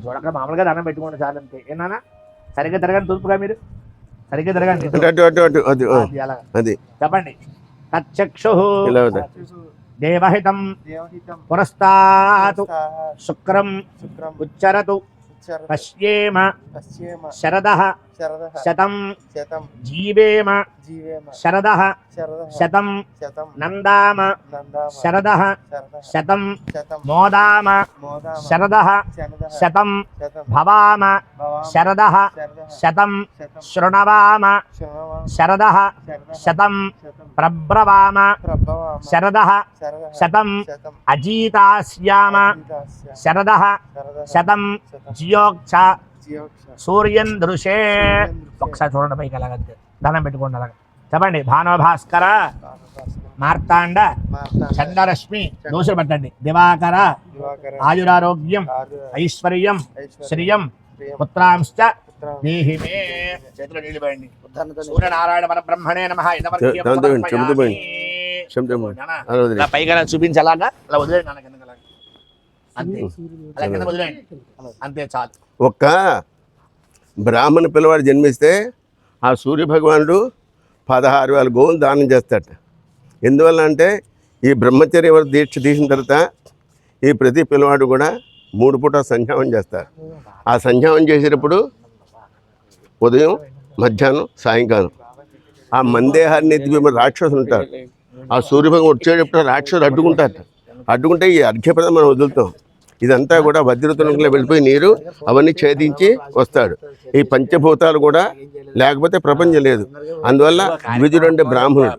చూడక్కడ మామూలుగా దండం పెట్టుకోండి చాలు అంతే. ఏనా సరిగ్గా తిరగండి తూర్పుగా మీరు? సరిగ్గా తిరగండి. అటు అటు అటు అటు అది చెప్పండి. తచ్చక్షు. దేవహితం. దేవహితం. పురస్తాతు శుక్రం. శుక్రం. ఉచ్చరతు. ఉచ్చర పశ్యేమ. శరద. शतं जीवेम शरदः शतं नन्दाम शरदः शतं मोदाम शरदः शतं भवाम शरद शतं शृणवाम शरद शतं प्रब्रवाम शरद शतम् अजीतास्याम शरद शतं जियोक्ष సూర్యన్ దృశే. ఒకసారి చూడండి పైకి అలాగంతే దండం పెట్టుకోండి అలాగ. చెప్పండి భానుభాస్కర మార్తాండ మార్తాండ. చంద్రరశ్మి దోషలు పెట్టండి. దివాకర ఆయురారోగ్యం ఐశ్వర్యం శ్రియం ప్రియం పుత్రాంశ్చ పుత్రం దేహి మే చేతిలో నీళ్ళు పోయండి. ఉద్ధరణతో సూర్యనారాయణ నమ. వదిలేయ్. ఇలా పైగా చూపించాలాగా అలా అలాగా. అంతే. అలా కింద వదిలేయండి. అంతే చాలు. ఒక్క బ్రాహ్మణ పిల్లవాడు జన్మిస్తే ఆ సూర్య భగవానుడు పదహారు వేల గోవులు దానం చేస్తాడు. ఎందువల్ల అంటే ఈ బ్రహ్మచర్య వ్రత దీక్ష తీసిన తర్వాత ఈ ప్రతి పిల్లవాడు కూడా మూడు పూట సంధ్యావం చేస్తారు. ఆ సంధ్యావం చేసేటప్పుడు ఉదయం మధ్యాహ్నం సాయంకాలం. ఆ మందేహాన్ని ఎత్తి రాక్షసులు ఉంటారు. ఆ సూర్యభగం వచ్చేటప్పుడు రాక్షసులు అడ్డుకుంటారు. అడ్డుకుంటే ఈ అర్ఘ్యపదం మనం వదులుతాం. ఇదంతా కూడా వజ్రతునుకులో వెళ్ళిపోయి నీరు అవన్నీ ఛేదించి వస్తాడు. ఈ పంచభూతాలు కూడా లేకపోతే ప్రపంచం లేదు. అందువల్ల ద్విజుడు అంటే బ్రాహ్మణుడు.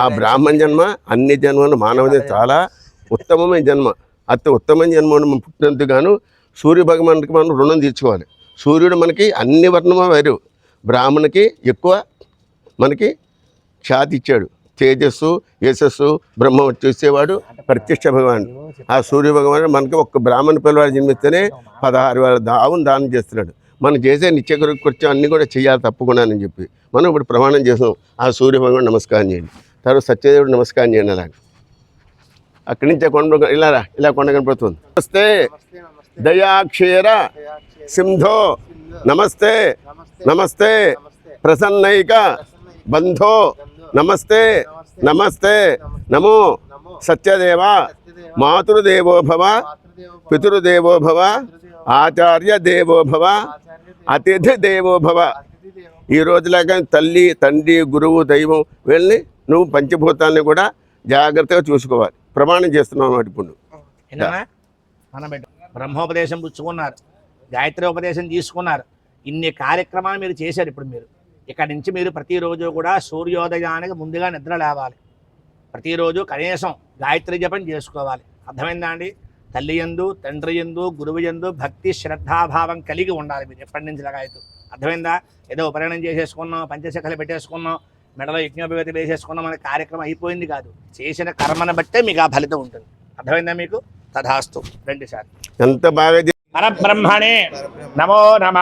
ఆ బ్రాహ్మణ జన్మ అన్ని జన్మలు మానవుని చాలా ఉత్తమమైన జన్మ. అతి ఉత్తమమైన జన్మ మనం పుట్టినందుకు సూర్య భగవానుడికి మనం రుణం తీర్చుకోవాలి. సూర్యుడు మనకి అన్ని వర్ణమ వేరు. బ్రాహ్మణుకి ఎక్కువ మనకి ఖ్యాతి ఇచ్చాడు. తేజస్సు యశస్సు బ్రహ్మ వచ్చేసేవాడు ప్రత్యక్ష భగవానుడు. ఆ సూర్య భగవానుడు. మనకి ఒక్క బ్రాహ్మణ పిల్లవాడు జన్మిస్తేనే పదహారు వేల దావును దానం చేస్తున్నాడు. మనం చేసే నిత్య కృత్యం అన్నీ కూడా చేయాలి తప్పకుండా అని చెప్పి. మనం ఇప్పుడు ప్రమాణం చేసాం. ఆ సూర్య భగవాన్ నమస్కారం చేయండి. తర్వాత సత్యదేవుడు నమస్కారం చేయండి అలాగ అక్కడి నుంచి కొండ ఇలా రా, ఇలా కొండ కనపడుతుంది. నమస్తే. దయాక్షేర దయాక్షే సింధో. నమస్తే. నమస్తే. ప్రసన్నైక. బంధో. నమస్తే నమస్తే. నమో. సత్యదేవ మాతృదేవోభవ పితృదేవోభవ ఆచార్య దేవోభవ అతిథి దేవోభవ ఈ రోజులాగా తల్లి తండ్రి గురువు దైవం వీళ్ళని నువ్వు పంచభూతాన్ని కూడా జాగ్రత్తగా చూసుకోవాలి. ప్రమాణం చేస్తున్నావు అన్నమాట ఇప్పుడు బ్రహ్మోపదేశం పుచ్చుకున్నారు. గాయత్రి ఉపదేశం తీసుకున్నారు. ఇన్ని కార్యక్రమాలు మీరు చేశారు ఇప్పుడు మీరు. ఇక్కడ నుంచి మీరు ప్రతిరోజు కూడా సూర్యోదయానికి ముందుగా నిద్ర లేవాలి. ప్రతిరోజు కనీసం గాయత్రి జపం చేసుకోవాలి. అర్థమైందా అండి? తల్లి ఎందు తండ్రి ఎందు గురువు ఎందు భక్తి శ్రద్ధాభావం కలిగి ఉండాలి మీరు ఎప్పటి నుంచి లగాయతు అర్థమైందా? ఏదో ఉపనయనం చేసేసుకున్నాం పంచశఖలు పెట్టేసుకున్నాం మెడలో యజ్ఞోపవేతి వేసేసుకున్నాం అనే కార్యక్రమం అయిపోయింది కాదు. చేసిన కర్మను బట్టే మీకు ఆ ఫలితం ఉంటుంది. అర్థమైందా మీకు? తథాస్తు. రెండు సార్ ఎంత బాగా పరబ్రహ్మణే. పరబ్రహ్మ నమో నమ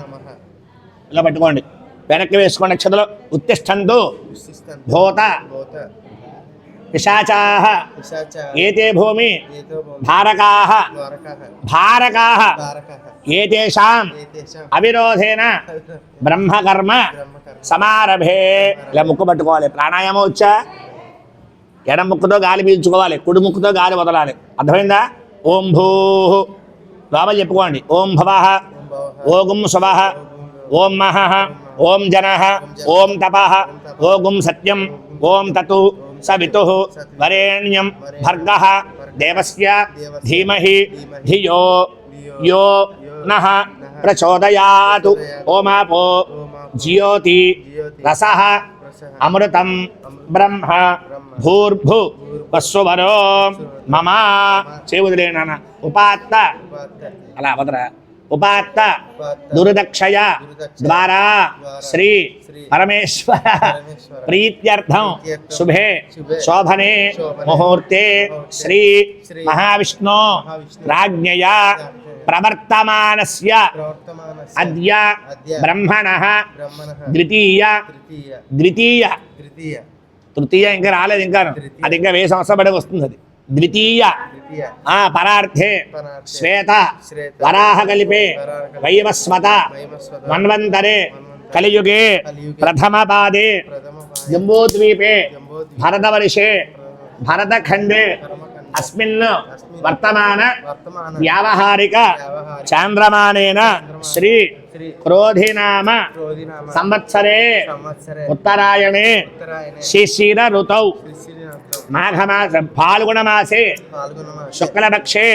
నమః. ఇలా పట్టుకోండి. వెనక్కి వేసుకోండి నక్షత్రంలో ఉత్తిష్టంతు. భూత. భూత. పిశాచా పిశాచ ఏతే భూమి. ఏతో భూమి. భారకా ద్వారకః భారకా ద్వారకః ఏతేషాం. అవిరోధేన. బ్రహ్మకర్మ. సమారభే. ఇలా ముక్కు పట్టుకోవాలి. ప్రాణాయామం వచ్చా? ఎడ ముక్కుతో గాలి పీల్చుకోవాలి. కుడి ముక్కుతో గాలి వదలాలి. అర్థమైందా? ఓం భూ. లోపల చెప్పుకోండి. ఓం భవ. ఓం భవః. ఓగుం శుభ ఓం మహ ఓం జన ఓం తప ఓగుం సత్యం ఓం తతు సవితు వరేణ్యం భర్గ దేవస్య ధీమహి ధియో యో నః ప్రచోదయాతు ఓమాపో జ్యోతి రస అమృతం బ్రహ్మ భూర్భు వస్సువరో మమా చేవుదిలే నాన్న ఉపాత్త. ఉపాత్త అలా అవదరా ఉపాత్త దురదక్షయ ద్వారా శ్రీ పరమేశ్వర ప్రీత్యర్థం శుభే శుభే శోభనే ముహూర్తే శ్రీ మహావిష్ణు రాజ్ఞయ ప్రవర్తమానస్య అద్య బ్రహ్మణః ద్వితీయ ద్వితీయ తృతీయ ఇంకా రాలేదు ఇంకా. అది ఇంకా వెయ్యి సంవత్సరం పడి వస్తుంది అది. ద్వితీయ. పరార్థే. శ్వేత. వరాహకల్పే వరాహకల్పే వైవస్వత. వైవస్వత. మన్వంతరే. కలియుగే. ప్రథమ పాదే జంబూద్వీపే. భరతవర్షే. భరతఖండే. అస్మిన్ వర్తమాన. వ్యావహారిక. చాంద్రమానేన. శ్రీ క్రోధినామ. సంవత్సరే. ఉత్తరాయణే. శిశిర ఋతౌ माघमासं फाल्गुणमासे शुक्लपक्षे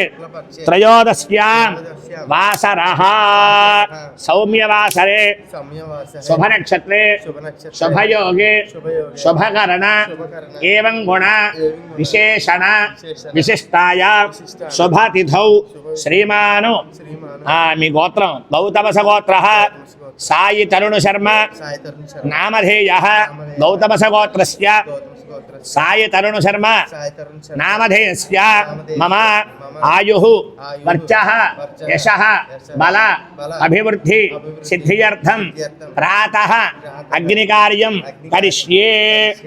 त्रयोदश्यां सौम्यवासरे शुभनक्षत्रे शुभयोगे शुभकरण एवं गुण विशेषण विशिष्टायां शुभतिथौ श्रीमानो आमि साई तरुण शर्मा नामधेय गौतमस गौतमसगोत्रस्य సాయి తరుణ శర్మ. నామధేయస్య మమ ఆయు వర్చ యశ బల అభివృద్ధి సిద్ధ్యర్థం ప్రాతః అగ్నికార్యం కరిష్యే.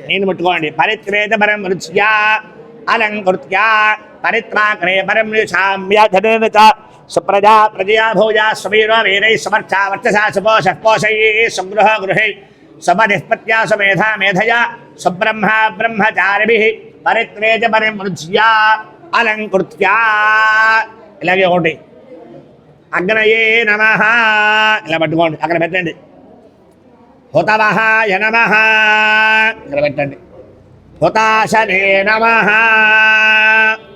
నేను ముట్టుకోండి. పరిత్రేత పరం రుచ్యా అలంకృత్య పరిత్రాగ్రే పరం నిశామ్యధనేన చ సుప్రజా ప్రజయా భోజా స్వీరో వీరై సమర్థా వర్చసా సుపోష పోషై సుగృహ గృహై సమనిష్పత్యా సుమేధా మేధయా సుబ్రహ్మ బ్రహ్మచారిభిః పరిత్రేజ పరిమృజ్యా అలంకృత్యా ఇలాగే ఒకటి. అగ్నయే నమ। ఇలా పట్టుకోండి. అక్కడ పెట్టండి. హుతవహాయ నమ। ఇక్కడ పెట్టండి. హుతాశనే నమ।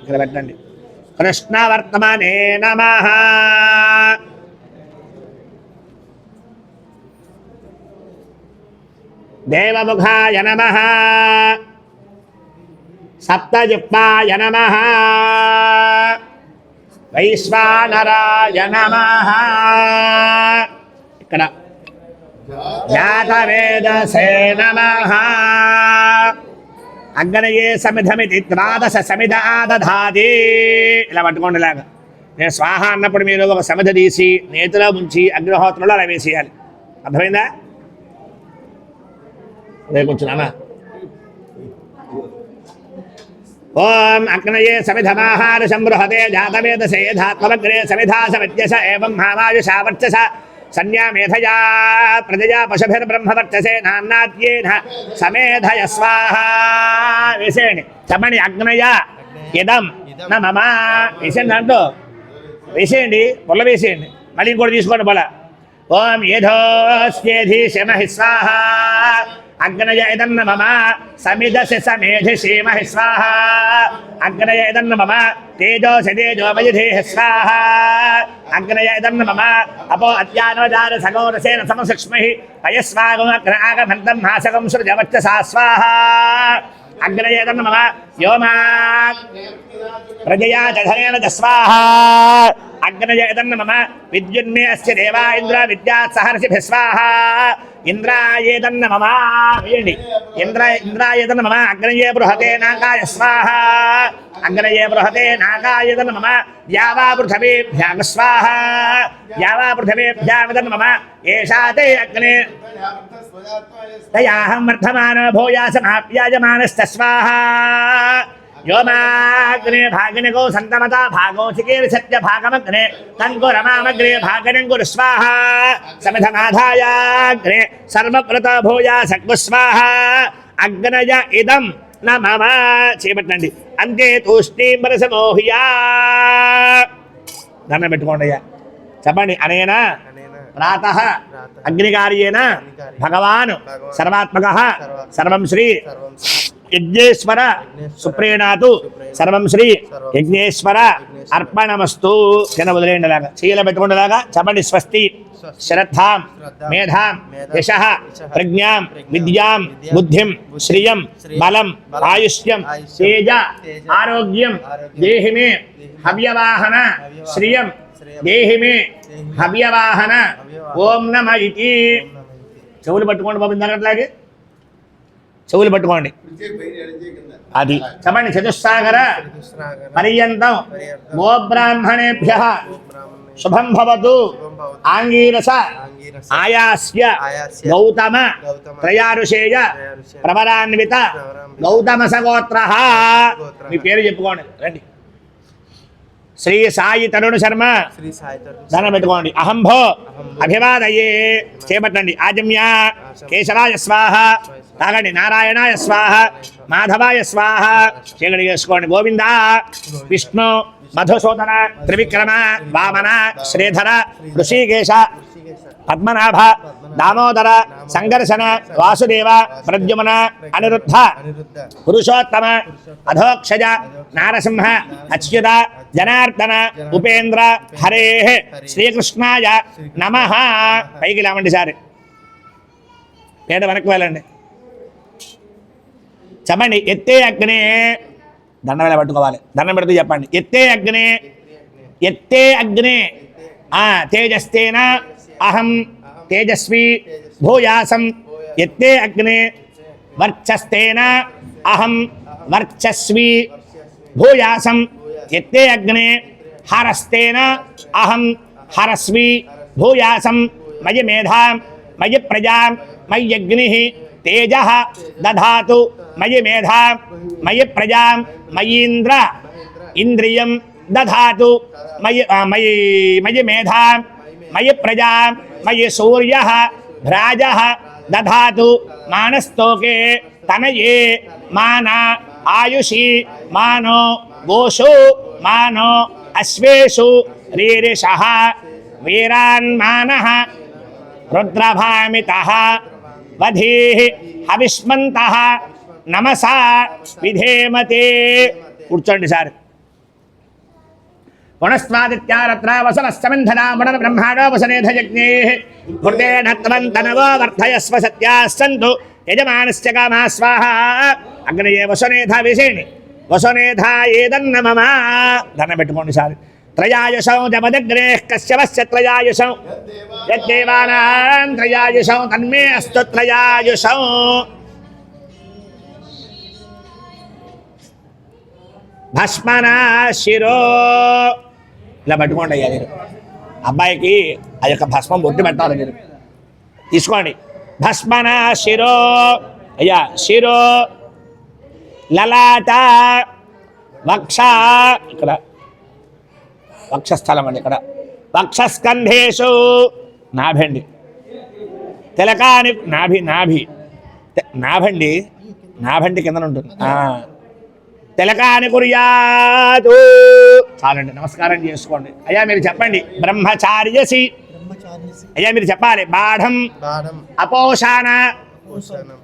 ఇక్కడ పెట్టండి. కృష్ణవర్తమనే నమ। దేవముఖాయ నమ. సప్తయుక్తాయ నమ. వైశ్వానరాయ నమ. ఇక్కడ. జాతవేదసే నమ. అగ్నయే సమిధమితి ద్వాదశ సమిధ ఆదధాది. ఇలా పట్టుకోండి ఇలాగా. నేను స్వాహ అన్నప్పుడు మీరు ఒక సమిధ తీసి నేతిలో ముంచి అగ్నిహోత్రంలో అలా వేసేయాలి. అర్థమైందా? అదే కొంచెం నాన్న. ఓం అగ్నయే సమిధమాహార సంబృహతే జాతవేదసే ధాత్మగ్రే సమిధా సమిత్యస ఏం భావాయుషా వర్చస సన్యా మేధయా ప్రజయా పశుభిర్బ్రహ్మవర్చసే నాన్నాద్యేన సమేధయ స్వాహ. వేసేయండి. చెప్పండి అగ్నయ? ఇదం. నా మమ. వేసేయండి దాంట్లో. వేసేయండి పొల్ల వేసేయండి. మళ్ళీ ఇంకోటి తీసుకోండి పొల ఓం ఏధోస్యేధి శమహి స్వాహా. అగ్నయ ఇదన్న మమ సమిదసి సమేధి శ్రీమహి స్వాహ. అగ్నయ ఇదన్న మమ తేజోసి తేజోమయధి స్వాహ. అగ్నయ ఇదన్న మమ అపో అత్యానోదార సగోరసేన సమసక్ష్మహి పయస్వాగం అగ్న ఆగమంతం నాశకం సృజవచ్చ సా స్వాహ. అగ్నయ వ్యోమా ప్రజయా జధనేన జస్వాహ. అగ్నయదన్న విద్యున్మే అస్య దేవా ఇంద్ర విద్యాత్ సహర్షి స్వాహ ఇంద్రాయేదన్న మమ వేయండి ఇంద్ర ఇంద్రాయేదన్న అగ్నయే బృహతే నాగాయ స్వాహ. అగ్నయే బృహతే నాగాయదన్న మమ యావా పృథివీభ్యాం స్వాహ యావా పృథివీభ్యామిదన్న మమ ఏషా తే అగ్నే తయాహం వర్ధమాన భూయాసమాప్యాయమానశ్చ స్వాహ వ్యోమాగ్నే భాగినిగో సంతమత భాగో చికేర్ సత్య భాగమగ్నే కంకురమామగ్రే భాగనం కురు స్వాహ సమిధమాధాయాగ్నే సర్వకృత భూయా సగ్గు స్వాహ అగ్నయ ఇదం న చేపట్టండి. అంతే తూష్ణీం రసమోహ్యా దండం పెట్టుకోండి అయ్యా. చెప్పండి అనేనా ప్రాత. అగ్నికార్యేణ భగవాన్ సర్వాత్మక. సర్వం శ్రీ యజ్ఞేశ్వర సుప్రీణాతు. సర్వం శ్రీ యజ్ఞేశ్వర అర్పణమస్తు. కింద వదిలేయండి అలాగా చీల పెట్టుకుండేలాగా చెప్పండి స్వస్తి. శ్రద్ధాం. మేధాం. యశ. ప్రజ్ఞాం. విద్యాం. బుద్ధిం. శ్రియం. బలం. ఆయుష్యం. తేజ. ఆరోగ్యం. దేహి మే హవ్యవాహన. శ్రియం. దేహి మే హవ్యవాహన. ఓం నమ చెవులు పట్టుకోండి బాబు ఇందాకట్లాగే చెవులు పట్టుకోండి. అది. చెప్పండి చతుస్సాగర పర్యంతం గోబ్రాహ్మణేభ్య బ్రాహ్మణే శుభం భవతు. ఆంగీరస ఆయాస్య గౌతమ త్రయారుషేయ ప్రవరాన్విత గౌతమ సగోత్ర గోత్రః. మీ పేరు చెప్పుకోండి. రండి. శ్రీ సాయి తరుణ్ శర్మ. దండం పెట్టుకోండి. అహంభో. అభివాదయే. చేపట్టండి. ఆజమ్య. కేశవాయ స్వాహ. తాగండి. నారాయణాయ స్వాహ. మాధవాయ స్వాహ. చీకటి చేసుకోండి. గోవింద. విష్ణు. మధుసూదన. త్రివిక్రమ. వామన. శ్రీధర. ఋషికేశ. పద్మనాభ దామోదర సంఘర్షణ వాసుదేవ ప్రద్యుమన అనిరుద్ధ పురుషోత్తమ అధోక్షజ నారసింహ అచ్యుత జనార్దన ఉపేంద్ర హరే శ్రీకృష్ణాయ నమ. పైకి లేవండి సార్. పేట వెనక్కి వెళ్ళండి. చెప్పండి ఎత్తే అగ్నే. దండం వేళ పట్టుకోవాలి? దండం పెడుతూ చెప్పండి. ఎత్తే అగ్నే. ఎత్తే అగ్నే. ఆ తేజస్తేన. अहम तेजस्वी भूयासम यत्ते अग्ने वर्चस्तेन अहम वर्चस्वी भूयासम यत्ते अग्ने हरस्तेन अहम हरस्वी भूयासम मयि मेधा, मयि प्रजा, मयि अग्निः तेज दधा मयि मेधा, मयि प्रजा मयींद्र इंद्रिय दधा मयि मयि मयि मेधा మయి ప్రజాం మయి సూర్య భ్రాజ దధాతు మానస్తోకే తనయే మాన ఆయుషి మానో గోషు మానో అశ్వేషు రీరిష వీరాన్మాన రుద్రభామిత వధీ హవిష్మంత నమసా విధేమతే కూర్చోండి సార్ పునస్వాదిత్యారత్ర వసనస్తమింధనా పునర్ బ్రహ్మాణో వసనేధ యజ్ఞే హృదయన త్వంతనవో వర్ధయస్వ సత్యాస్సంతు యజమానస్య కామా స్వాహ అగ్నయే వసునేధ విషేణి వసునేధ ఏదన్న మమ దండం పెట్టుకోండి సార్। త్రయాయుషం జమదగ్నే కశ్యవస్య త్రయాయుషం। యద్దేవానాం త్రయాయుషం తన్మే అస్తు త్రయాయుషం। భస్మనా శిరో। ఇలా పట్టుకోండి అయ్యా మీరు. అబ్బాయికి ఆ యొక్క భస్మం బొట్టు పెట్టాలి మీరు. తీసుకోండి. భస్మన శిరో. అయ్యా శిరో. లలాట. వక్ష. ఇక్కడ. వక్షస్థలం అండి ఇక్కడ. వక్షస్కంధేషు. నాభండి. తిలకాని నాభి నాభి. తె- నాభండి. నాభండి కింద ఉంటుంది తెలకాని కుర్యాదు చాలండి నమస్కారం చేసుకోండి. అయ్యా మీరు చెప్పండి. బ్రహ్మచార్యసి. అయ్యా మీరు చెప్పాలి. బాఢం. అపోషాన.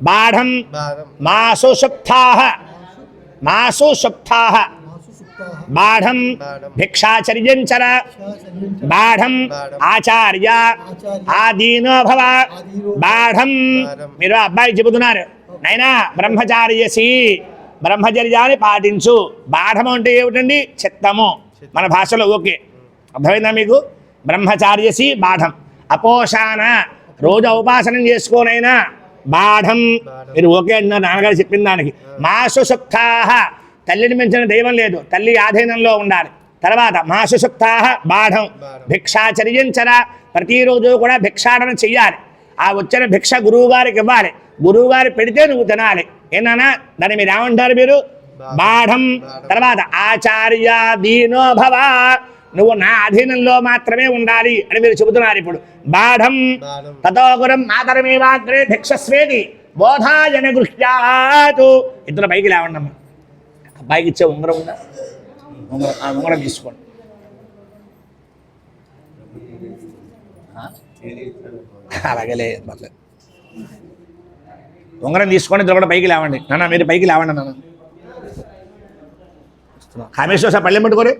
బాఢం. Mass సుప్తా mass సుప్తా బాఢం. భిక్షాచర్యంచర. బాఢం. ఆచార్య. ఆదీనో భవ బాఢం. మీరు అబ్బాయి చెబుతున్నారు. నైనా బ్రహ్మచార్యసి. బ్రహ్మచర్యాన్ని పాటించు. బాఢం అంటే ఏమిటండి? చిత్తము. మన భాషలో ఓకే. అర్థమైందా మీకు? బ్రహ్మచార్యసి బాఢం అపోషాన రోజు ఉపాసనం చేసుకోనైనా బాఢం మీరు ఓకే అన్నారు నాన్నగారు చెప్పిన దానికి. మాసు సుప్తాహ తల్లిని మించిన దైవం లేదు. తల్లి ఆధీనంలో ఉండాలి. తర్వాత మాసు సుప్తాహ బాఢం భిక్షాచర్యంచర ప్రతిరోజు కూడా భిక్షాటన చెయ్యాలి. ఆ వచ్చిన భిక్ష గురువు గారికి ఇవ్వాలి. గురువు గారు పెడితే నువ్వు తినాలి. ఏనా దాన్ని మీరు ఏమంటారు మీరు? బాఢం తర్వాత ఆచార్య దీనో భవ. నువ్వు నా అధీనంలో మాత్రమే ఉండాలి అని మీరు చెబుతున్నారు ఇప్పుడు. బాఢం తతోగురం మాతరమేవాగ్రే భిక్షస్వేది బోధాయన గృహ్యాతు. ఇద్దరు పైకి లేవండి అమ్మ. అబ్బాయికి ఇచ్చే ఉంగరం ఉందా? ఉంగరం. ఆ ఉంగరం తీసుకోండి. ఆ? అలాగే పర్లేదు ఉంగరం తీసుకొని ఇద్దరు కూడా పైకి లేవండి. నాన్న మీరు పైకి లేవండి నాన్న కామేశ్వర సార్ పళ్ళెం పట్టుకోరే.